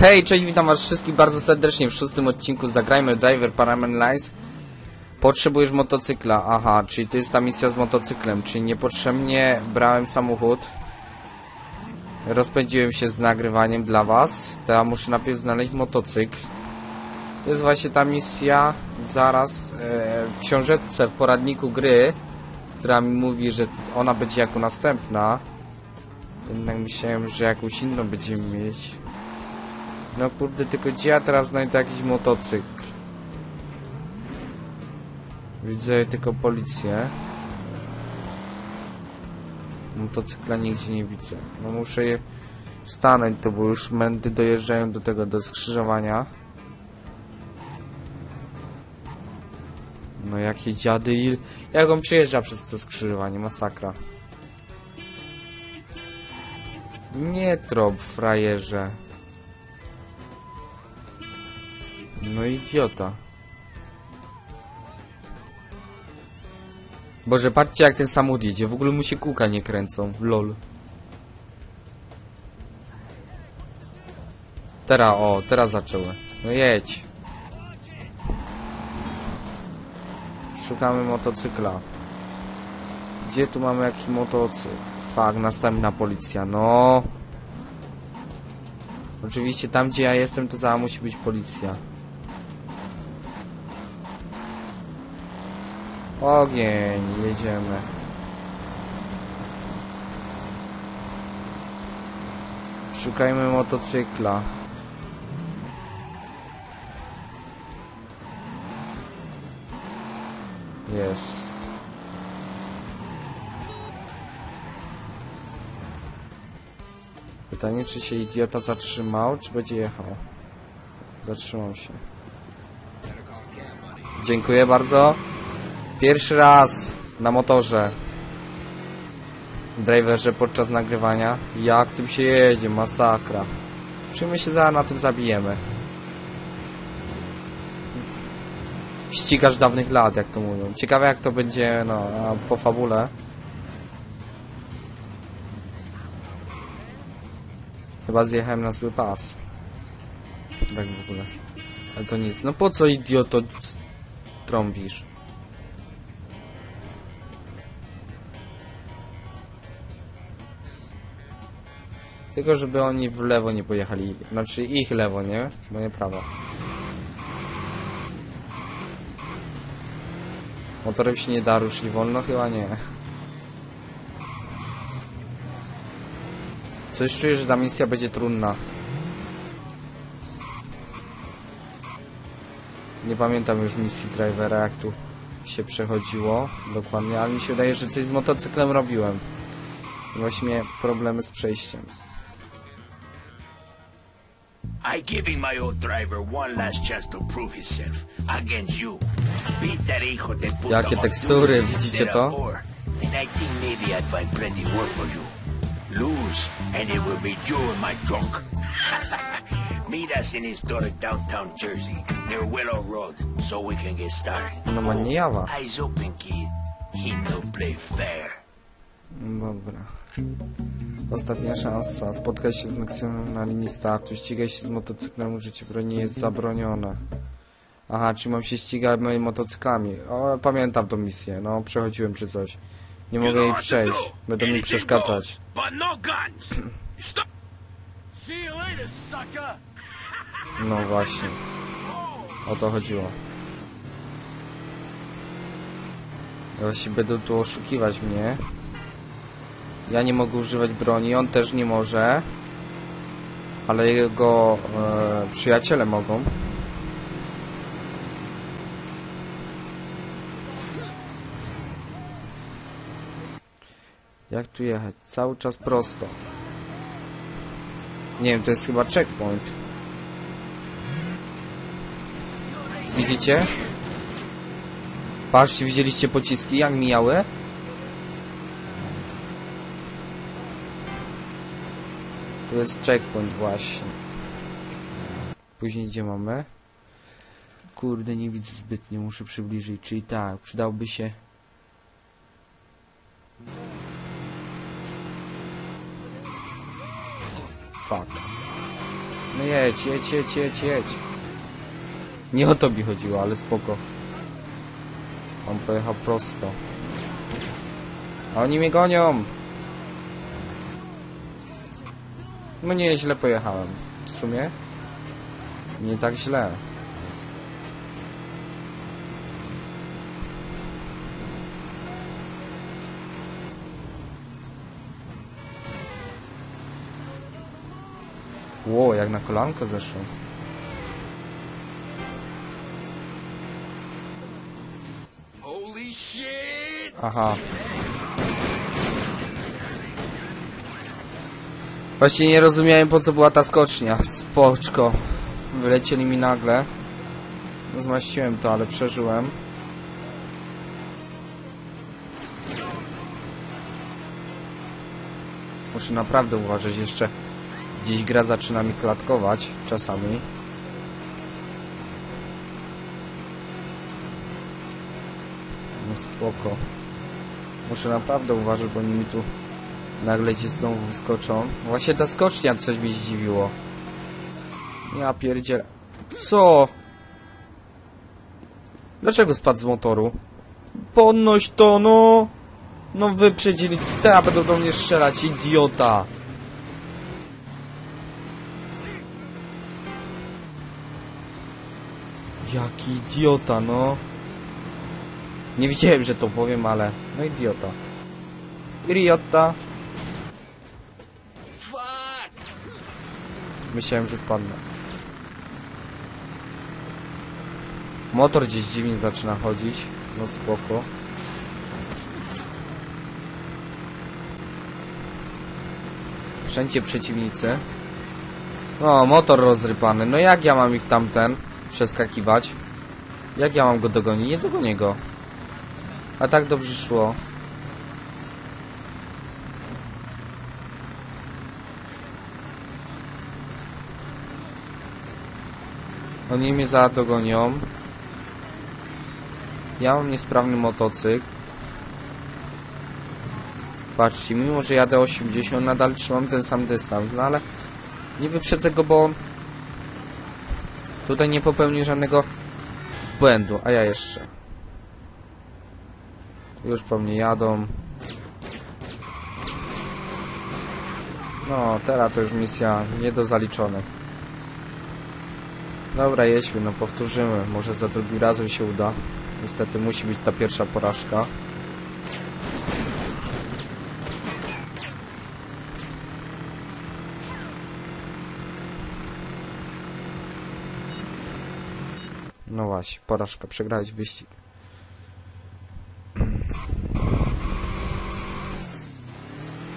Hej, cześć, witam was wszystkich bardzo serdecznie w szóstym odcinku Zagrajmy Driver Paramen Lines. Potrzebujesz motocykla, aha, czyli to jest ta misja z motocyklem, czyli niepotrzebnie brałem samochód. Rozpędziłem się z nagrywaniem dla was, teraz muszę najpierw znaleźć motocykl. To jest właśnie ta misja, zaraz e, w książeczce, w poradniku gry, która mi mówi, że ona będzie jako następna. Jednak myślałem, że jakąś inną będziemy mieć. No kurde, tylko gdzie ja teraz znajdę jakiś motocykl? Widzę tylko policję. Motocykla nigdzie nie widzę. No muszę je stanąć, to bo już mędy dojeżdżają do tego, do skrzyżowania. No jakie dziady i... Jak on przejeżdża przez to skrzyżowanie, masakra. Nie trop, frajerze. No idiota. Boże, patrzcie jak ten samochód jedzie. W ogóle mu się kółka nie kręcą. Lol. Teraz, o, teraz zaczęły. No jedź. Szukamy motocykla. Gdzie tu mamy jakiś motocykl? Fak, następna policja, no. Oczywiście tam gdzie ja jestem to za musi być policja. Ogień, jedziemy. Szukajmy motocykla. Jest. Pytanie, czy się idiota zatrzymał, czy będzie jechał? Zatrzymał się. Dziękuję bardzo. Pierwszy raz na motorze. Driverze podczas nagrywania. Jak tym się jedzie, masakra. Czy my się za na tym zabijemy? Ścigasz dawnych lat, jak to mówią. Ciekawe jak to będzie, no, po fabule. Chyba zjechałem na zły pas. Tak w ogóle. Ale to nic. No po co idioto trąbisz? Tylko żeby oni w lewo nie pojechali. Znaczy ich lewo, nie? Bo nie prawo. Motorem się nie da ruszyć wolno? Chyba nie. Coś czuję, że ta misja będzie trudna. Nie pamiętam już misji drivera, jak tu się przechodziło dokładnie, ale mi się wydaje, że coś z motocyklem robiłem. Właśnie problemy z przejściem. I giving my old driver one last chance to prove himself against you. Beat that hijo de puta Jakie tekstury, widzicie to? And I think maybe I'd find plenty work for you. Lose, and it will be you in my trunk. Meet us in historic downtown Jersey, near Willow Road, so we can get started. No jawa. Eyes open, kid. He no play fair. Dobra. Ostatnia szansa. Spotkać się z Meksymem na linii startu. Ścigać się z motocyklem. Użycie broni jest zabronione. Aha, czy mam się ścigać moimi motocyklami? O, pamiętam tą misję. No, przechodziłem czy coś. Nie mogę jej przejść. Będą mi przeszkadzać. no. No właśnie. O to chodziło. Właśnie będą tu oszukiwać mnie. Ja nie mogę używać broni, on też nie może. Ale jego e, przyjaciele mogą. Jak tu jechać? Cały czas prosto. Nie wiem, to jest chyba checkpoint. Widzicie? Patrzcie, widzieliście pociski, jak mijały? Jest checkpoint właśnie. Później gdzie mamy? Kurde, nie widzę zbytnio, muszę przybliżyć. Czyli tak, przydałby się... Fuck. No jedź, jedź, jedź, jedź, jedź. Nie o to mi chodziło, ale spoko. On pojechał prosto. A oni mnie gonią! No nie, źle pojechałem. W sumie? Nie tak źle. Ło, jak na kolanko zeszło. Holy shit! Aha. Właśnie nie rozumiałem po co była ta skocznia. Spoczko. Wylecieli mi nagle. Zmaściłem to, ale przeżyłem. Muszę naprawdę uważać jeszcze. Gdzieś gra zaczyna mi klatkować czasami. No spoko. Muszę naprawdę uważać, bo oni mi tu nagle ci znowu wyskoczą. Właśnie ta skocznia coś mi zdziwiło. Ja pierdzielę. Co? Dlaczego spadł z motoru? Podnoś to, no! No wyprzedzili. Teraz będą do mnie strzelać, idiota! Jaki idiota, no! Nie widziałem, że to powiem, ale... No idiota. Idiota. Myślałem, że spadnę. Motor gdzieś dziwnie zaczyna chodzić. No spoko. Wszędzie przeciwnicy. O, motor rozrypany. No jak ja mam ich tamten przeskakiwać? Jak ja mam go dogonić? Nie dogonię go. A tak dobrze szło. Oni mnie za dogonią. Ja mam niesprawny motocykl. Patrzcie, mimo że jadę 80, nadal trzymam ten sam dystans, no ale nie wyprzedzę go, bo tutaj nie popełnię żadnego błędu, a ja jeszcze. Już po mnie jadą. No, teraz to już misja nie do zaliczonej. Dobra, jedźmy, no powtórzymy. Może za drugim razem się uda. Niestety musi być ta pierwsza porażka. No właśnie, porażka, przegrałeś wyścig.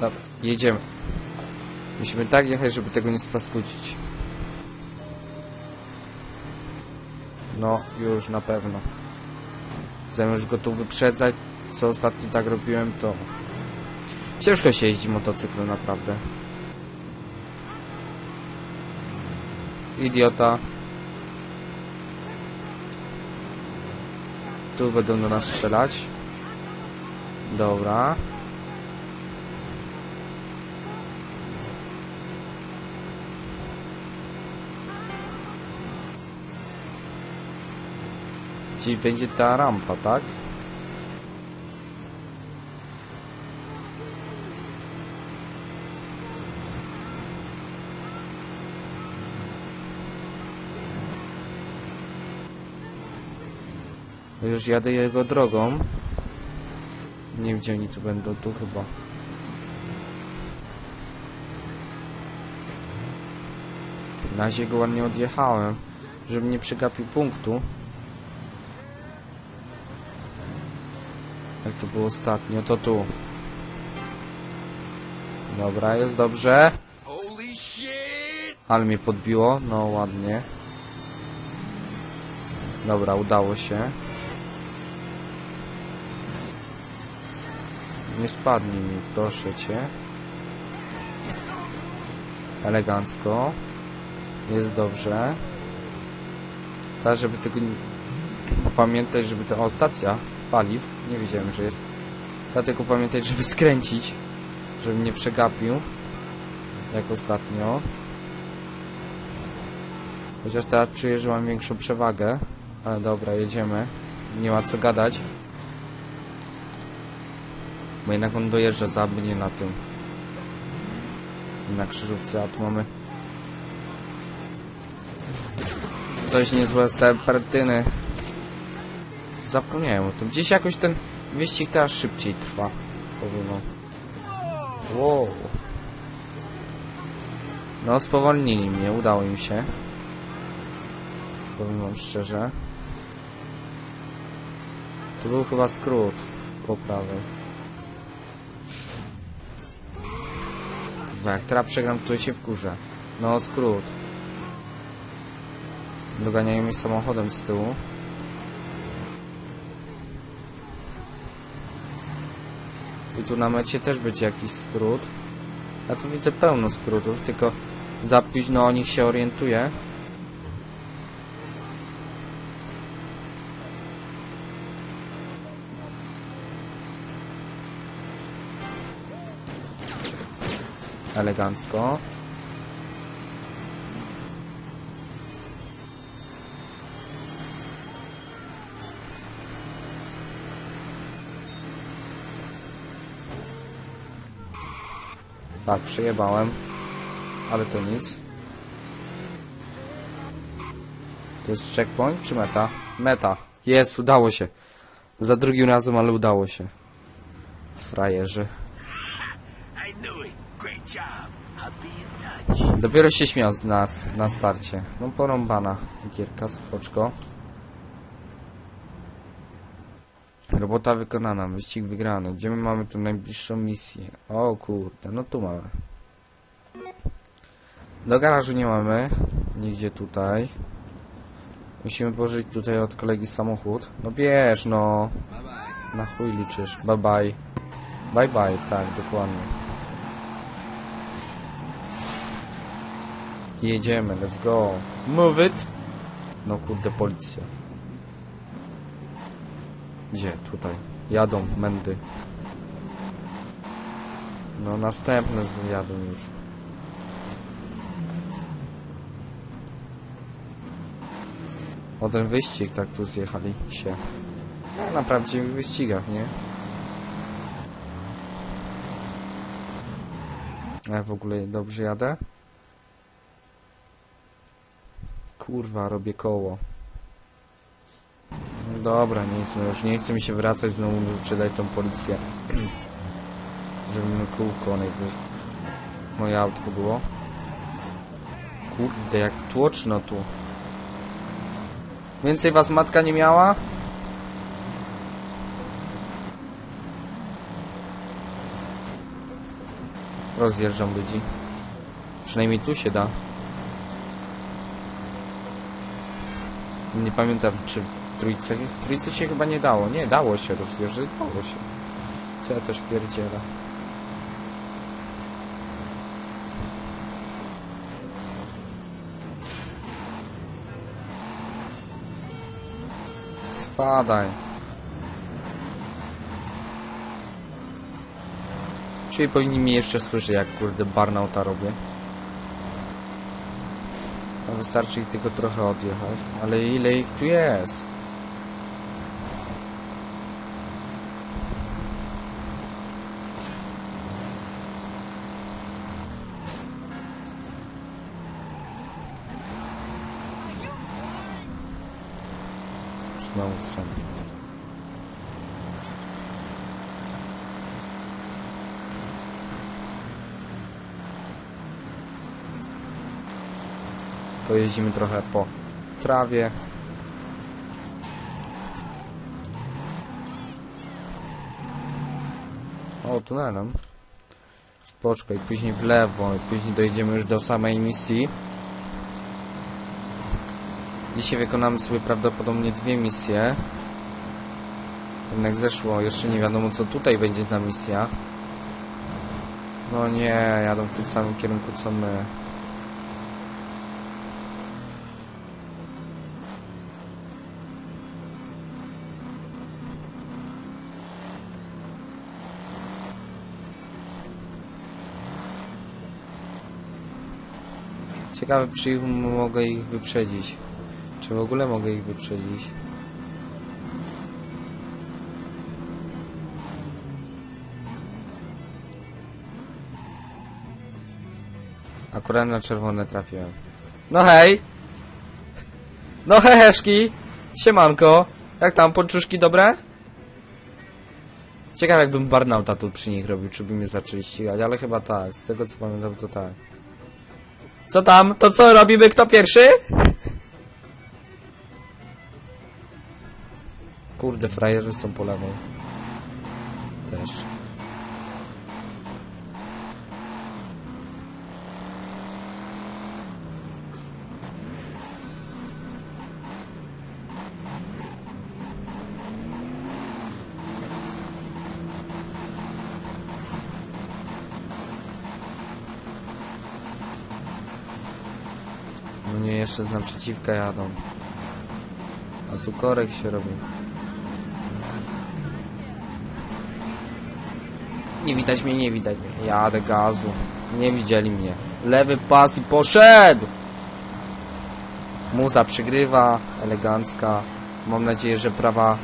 Dobra, jedziemy. Musimy tak jechać, żeby tego nie spaskudzić. No, już na pewno. Zamiast go tu wyprzedzać, co ostatnio tak robiłem, to... Ciężko się jeździ motocyklem, naprawdę. Idiota. Tu będą do nas strzelać. Dobra. Gdzieś będzie ta rampa, tak? Już jadę jego drogą. Nie wiem gdzie oni tu będą, tu chyba. Na razie go ładnie odjechałem, żeby nie przegapił punktu. Jak to było ostatnio, to tu. Dobra, jest dobrze. Ale mnie podbiło, no ładnie. Dobra, udało się. Nie spadnij mi, proszę cię. Elegancko. Jest dobrze. Tak, żeby tego nie... Pamiętać, żeby to... O, stacja paliw. Nie wiedziałem, że jest. Dlatego pamiętać, żeby skręcić. Żebym nie przegapił. Jak ostatnio. Chociaż teraz czuję, że mam większą przewagę. Ale dobra, jedziemy. Nie ma co gadać. Bo jednak on dojeżdża za mnie na tym. Na krzyżówce, a tu mamy dość niezłe serpentyny. Zapomniałem o tym. Gdzieś jakoś ten wyścig teraz szybciej trwa. Powiem wam. Wow. No, spowolnili mnie, udało im się. Powiem wam szczerze. To był chyba skrót po prawej. Kurwa, jak teraz przegram, to się wkurzę. No, skrót. Doganiają mnie samochodem z tyłu. I tu na mecie też będzie jakiś skrót. Ja tu widzę pełno skrótów, tylko za późno o nich się orientuję. Elegancko. Tak, przejebałem. Ale to nic. To jest checkpoint czy meta? Meta. Jest, udało się. Za drugim razem, ale udało się. Frajerzy. Dopiero się śmiał z nas na starcie. No porąbana gierka, spoczko. Robota wykonana, wyścig wygrany. Gdzie my mamy tu najbliższą misję? O kurde, no tu mamy. Do garażu nie mamy. Nigdzie tutaj. Musimy pożyć tutaj od kolegi samochód. No bierz no. Na chuj liczysz. Bye bye. Bye bye, tak, dokładnie. Jedziemy, let's go. Move it! No kurde, policja. Gdzie? Tutaj. Jadą, mędy. No następne jadą już. O ten wyścig tak tu zjechali się. No, na prawdziwych wyścigach, nie? A ja w ogóle dobrze jadę? Kurwa, robię koło. Dobra, nic, no już nie chce mi się wracać znowu czytać tą policję. Zrobimy kółko najwyżej. Moje autko było. Kurde, jak tłoczno tu. Więcej was matka nie miała? Rozjeżdżam ludzi. Przynajmniej tu się da. Nie pamiętam, czy w trójce... W trójce się chyba nie dało. Nie, dało się rozjeżdżać, dało się. Co ja też pierdzielę. Spadaj. Czyli powinni mnie jeszcze słyszeć, jak kurde barnauta robię. A wystarczy ich tylko trochę odjechać. Ale ile ich tu jest? Sam. Pojeździmy trochę po trawie. O, tunelem. Spoczko i później w lewo później dojedziemy już do samej misji. Dzisiaj wykonamy sobie prawdopodobnie dwie misje. Jednak zeszło, jeszcze nie wiadomo co tutaj będzie za misja. No nie, jadą w tym samym kierunku co my. Ciekawe, czy ich mogę ich wyprzedzić. Czy w ogóle mogę ich wyprzedzić? Akurat na czerwone trafiłem. No hej! No heheszki! Siemanko! Jak tam, poczuszki dobre? Ciekawe jakbym barnauta tu przy nich robił, czy by mnie zaczęli ścigać, ale chyba tak, z tego co pamiętam to tak. Co tam? To co, robimy kto pierwszy? Kurde, frajerzy są po lewej. Też. No nie, jeszcze z naprzeciwka jadą. A tu korek się robi. Nie widać mnie, nie widać mnie. Jadę gazu. Nie widzieli mnie. Lewy pas i poszedł! Muza przygrywa, elegancka. Mam nadzieję, że prawa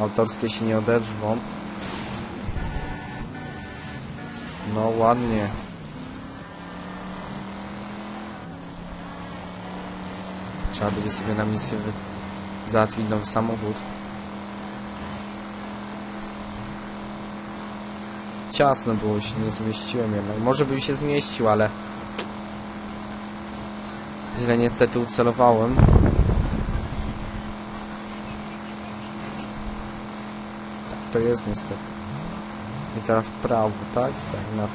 autorskie się nie odezwą. No ładnie. Trzeba będzie sobie na misję wy... załatwić nowy samochód. Ciasno było, się nie zmieściłem jednak. Może bym się zmieścił, ale... Źle niestety ucelowałem. Tak to jest niestety. I teraz w prawo, tak? Tak, na to.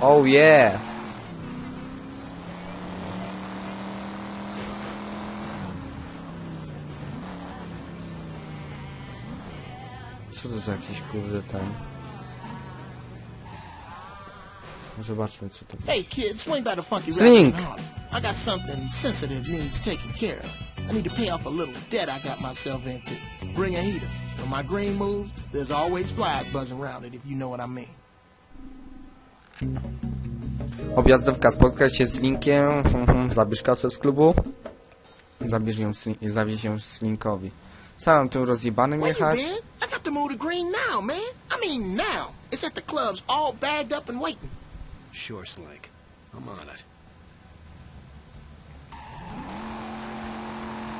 Oh yeah! Co to za jakiś kurde ten? Zobaczmy co to Hey kid, swing by the funky Harlem. I got something sensitive needs taken care of. I need to pay off a little debt I got myself into. Bring a heater. When my green moves, there's always flies buzzing around it if you know what I mean. Objazdówka, spotkaj się z Linkiem, mhm, zabierz kasę z klubu, zabierz ją, zawieź ją Slinkowi. Co mam tu rozjebanym jechać? To move to green now, man. I mean now. It's at the clubs all bagged up and waiting. Sure, Slink. I'm on it.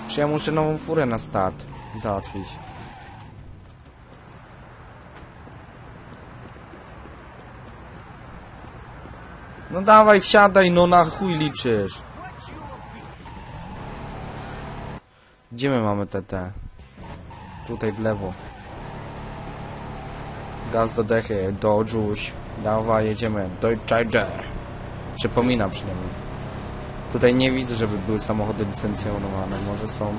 Czy ja muszę nową furę na start załatwić? No dawaj, wsiadaj, no na chuj liczysz. Gdzie my mamy TT? Tutaj w lewo. Gaz do dechy, do dżuś. Dawaj, jedziemy. Deutsche Przypominam przynajmniej. Tutaj nie widzę, żeby były samochody licencjonowane. Może są.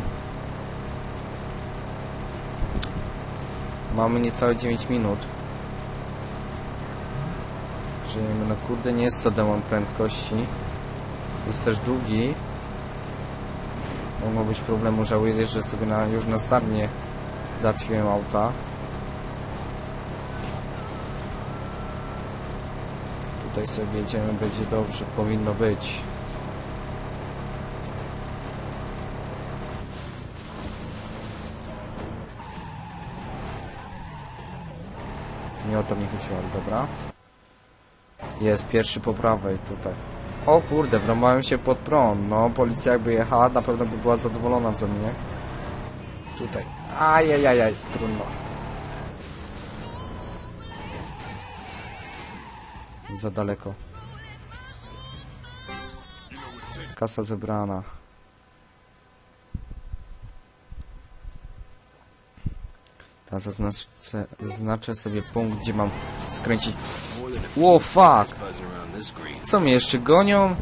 Mamy niecałe 9 minut. Żyjemy, no kurde, nie jest to demon prędkości. Jest też długi. Mogło być problemu, żałuję, że sobie na, już na start nie załatwiłem auta. Tutaj sobie jedziemy, będzie dobrze, powinno być. Nie o to mi chodziło, ale dobra. Jest pierwszy po prawej tutaj. O kurde, wrąbałem się pod prąd. No, policja jakby jechała, na pewno by była zadowolona ze mnie. Tutaj. Ajajajaj, trudno. Za daleko. Kasa zebrana. Teraz zaznaczę, zaznaczę sobie punkt, gdzie mam skręcić. Wow, fuck! Co mnie jeszcze gonią?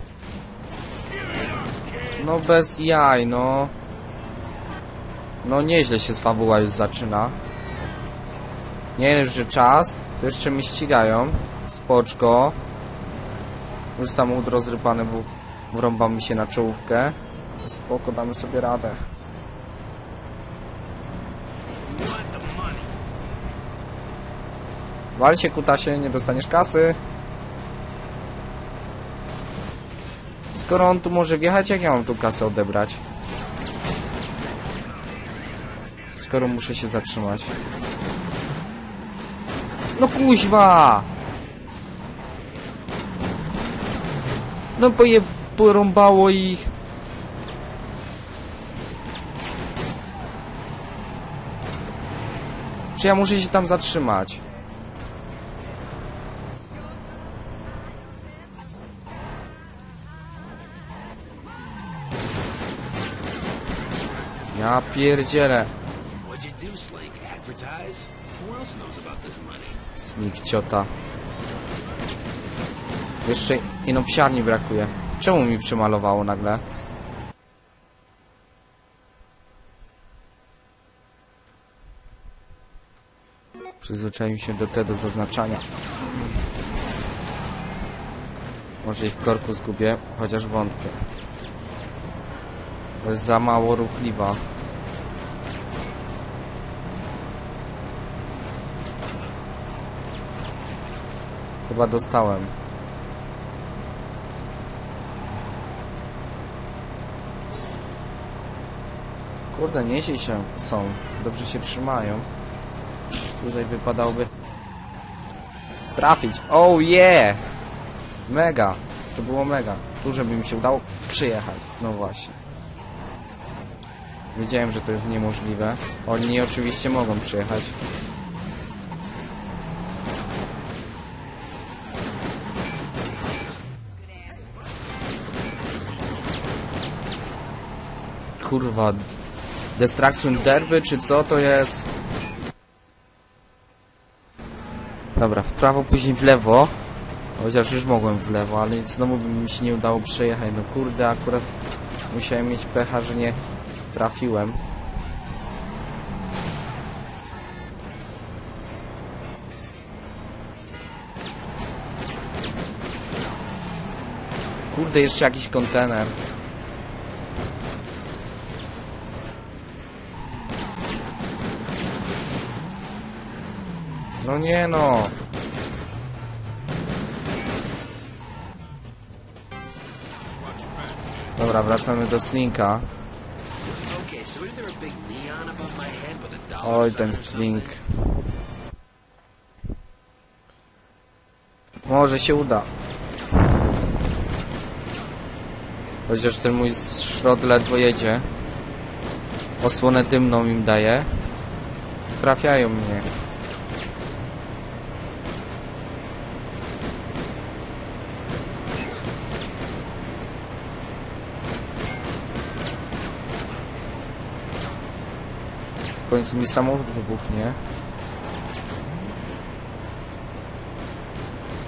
No bez jaj, no. No nieźle się fabuła już zaczyna. Nie dość, że czas, to jeszcze mnie ścigają. Spoczko. Już samochód rozrypany, bo wrąba mi się na czołówkę. Spoko, damy sobie radę. Wal się, kutasie, nie dostaniesz kasy. Skoro on tu może wjechać, jak ja mam tu kasę odebrać? Skoro muszę się zatrzymać. No kuźwa! No poje porąbało ich. Czy ja muszę się tam zatrzymać? Ja pierdzielę. Snik ciota. Jeszcze ino psiarni brakuje. Czemu mi przymalowało nagle? Przyzwyczaiłem się do tego zaznaczania. Może i w korku zgubię, chociaż wątpię. Jest za mało ruchliwa. Chyba dostałem. Kurde, nieźli się są. Dobrze się trzymają. Tutaj wypadałoby trafić. Oh yeah! Mega. To było mega. Tu, żeby mi się udało przyjechać. No właśnie. Wiedziałem, że to jest niemożliwe. Oni oczywiście mogą przyjechać. Kurwa. Destruction Derby, czy co to jest? Dobra, w prawo, później w lewo. Chociaż już mogłem w lewo, ale znowu by mi się nie udało przejechać. No kurde, akurat musiałem mieć pecha, że nie trafiłem. Kurde, jeszcze jakiś kontener. No nie no. Dobra, wracamy do Slinka. Oj, ten? Slink. Może się uda. Chociaż ten mój szrot ledwo jedzie. Osłonę dymną im daje. Trafiają mnie. W końcu mi samochód wybuchnie.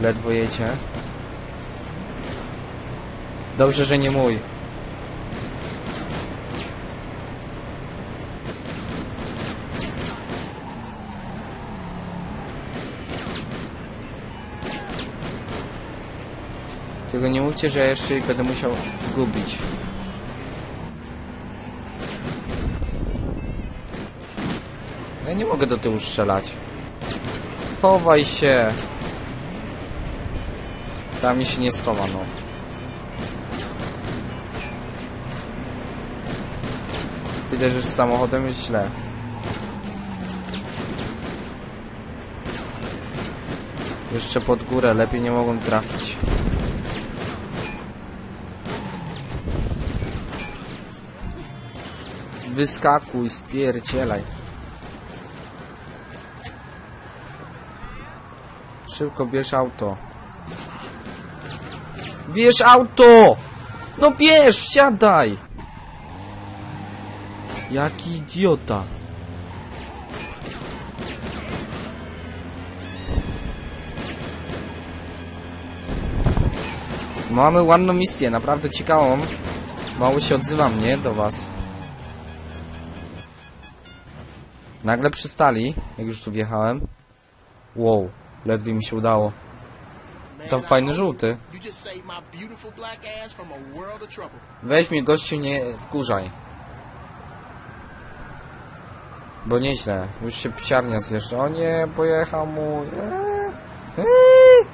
Ledwo jedzie. Dobrze, że nie mój. Tylko nie mówcie, że ja jeszcze będę musiał zgubić. Ja nie mogę do tyłu strzelać. Chowaj się. Tam mi się nie schowa, no. Widać, że z samochodem jest źle. Jeszcze pod górę, lepiej nie mogą trafić. Wyskakuj, spierdzielaj. Szybko bierz auto. Bierz auto! No bierz, wsiadaj! Jaki idiota. Mamy ładną misję, naprawdę ciekawą. Mało się odzywam, nie? Do was. Nagle przystali, jak już tu wjechałem. Wow, ledwie mi się udało. Tam fajny żółty. Weź mnie gościu nie wkurzaj. Bo nieźle, już się psiarnia zjeżdża. O nie, pojechał mu. Eee. Eee.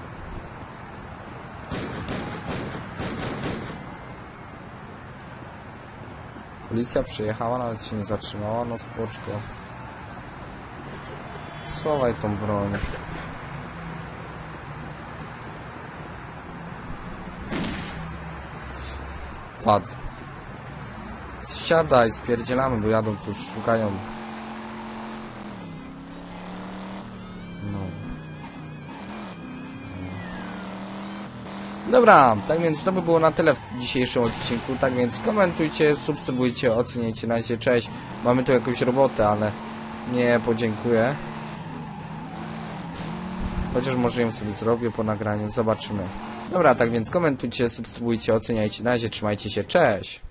Policja przyjechała, nawet się nie zatrzymała, no spoczko. Schowaj tą broń. Padł. Siadaj, spierdzielamy, bo jadą tu, szukają. No. Dobra, tak więc to by było na tyle w dzisiejszym odcinku, tak więc komentujcie, subskrybujcie, oceniajcie, na razie, cześć. Mamy tu jakąś robotę, ale nie podziękuję. Chociaż może ją sobie zrobię po nagraniu, zobaczymy. Dobra, tak więc komentujcie, subskrybujcie, oceniajcie, na razie, trzymajcie się, cześć.